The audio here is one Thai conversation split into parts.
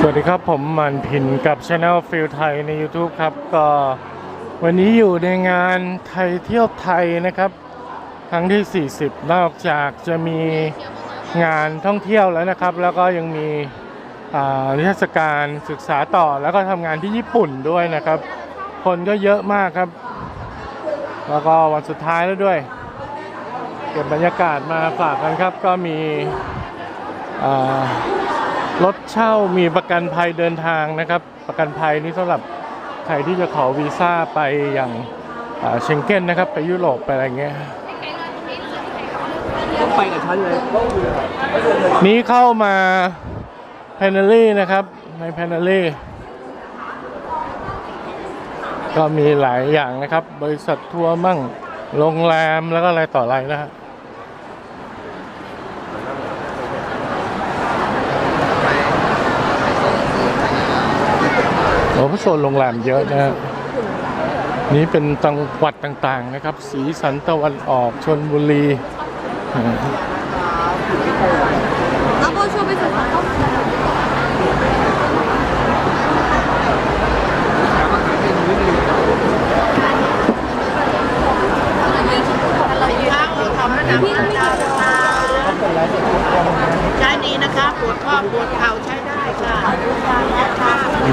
สวัสดีครับผมมันพินกับช anel ฟิลไทยใน YouTube ครับ ก็วันนี้อยู่ในงานไทยเที่ยวไทยนะครับ ครั้งที่ 40 นอกจากจะมีงานท่องเที่ยวแล้วนะครับ แล้วก็ยังมีอ่านิทรรศการศึกษาต่อแล้วก็ทำงานที่ญี่ปุ่นด้วยนะครับ คนก็เยอะมากครับ แล้วก็วันสุดท้ายแล้วด้วย เก็บบรรยากาศมาฝากกันครับก็มีอ่า รถเช่ามีประกันภัยเดินทางนะครับ ประกันภัยนี้สำหรับใครที่จะขอวีซ่าไปอย่างเชงเก้นนะครับ ไปยุโรปไปอะไรเงี้ยต้องไปกับฉันเลยนี้เข้ามาแพนเนลี่นะครับ ในแพนเนลี่ก็มีหลายอย่างนะครับ บริษัททัวร์มั่งโรงแรมแล้วก็อะไรต่ออะไรนะฮะ พราะโซนโรงแรมเยอะนะนี่เป็นจังหวัดต่างๆนะครับ สีสันตะวันออกชนบุรีแล้วก็ช่วไปสุดท้าย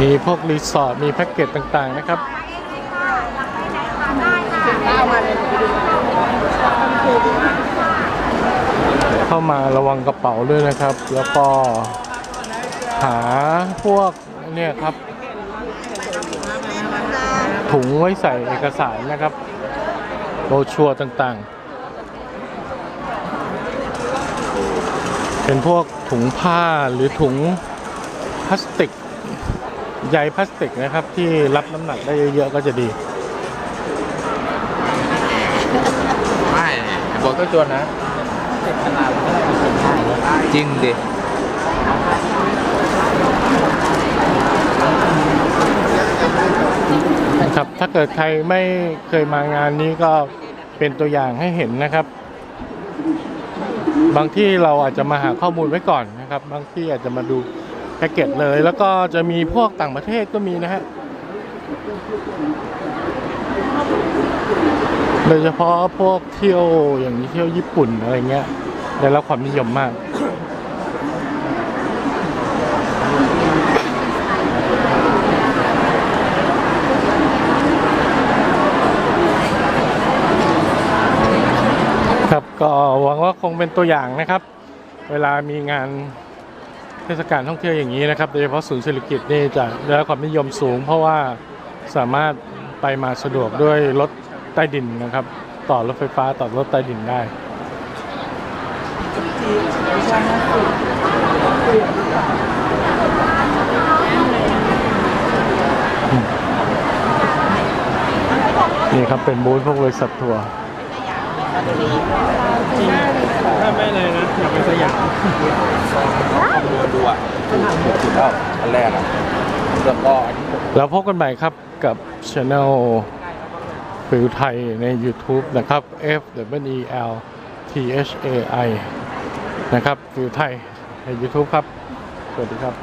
มีพวกรีสอร์ทมีแพ็กเกจต่างๆนะครับเข้ามาระวังกระเป๋าด้วยนะครับ แล้วก็หาพวกเนี่ยครับ ถุงไว้ใส่เอกสารนะครับโบรชัวต่างๆ เป็นพวกถุงผ้าหรือถุงพลาสติก ใยพลาสติกนะครับที่รับน้ำหนักได้เยอะๆก็จะดีไม่บอกต้องจวนนะจริงดิครับถ้าเกิดใครไม่เคยมางานนี้ก็เป็นตัวอย่างให้เห็นนะครับ บางที่เราอาจจะมาหาข้อมูลไว้ก่อนนะครับ บางที่อาจจะมาดู แพ็กเกจเลย แล้วก็จะมีพวกต่างประเทศก็มีนะฮะโดยเฉพาะพวกเที่ยวอย่างนี้เที่ยวญี่ปุ่นอะไรเงี้ยได้รับความนิยมมากครับก็หวังว่าคงเป็นตัวอย่างนะครับ เวลามีงาน เทศกาลท่องเที่ยวอย่างนี้นะครับ โดยเฉพาะศูนย์เศรษฐกิจนี่จะได้รับความนิยมสูง เพราะว่าสามารถไปมาสะดวกด้วยรถใต้ดินนะครับ ต่อรถไฟฟ้าต่อรถใต้ดินได้นี่ครับเป็นบูธพวกบริษัททัวร์ ถ้าไม่เลยนะอยากไปสยามดูดูอะถูกสุดแล้วอันแรกอะแล้วก็อันนี้แล้วพบกันใหม่ครับกับ Channel ฟิลไทยใน YouTube นะครับ F W E L T H A I นะครับฟิลไทยใน YouTube ครับ สวัสดีครับ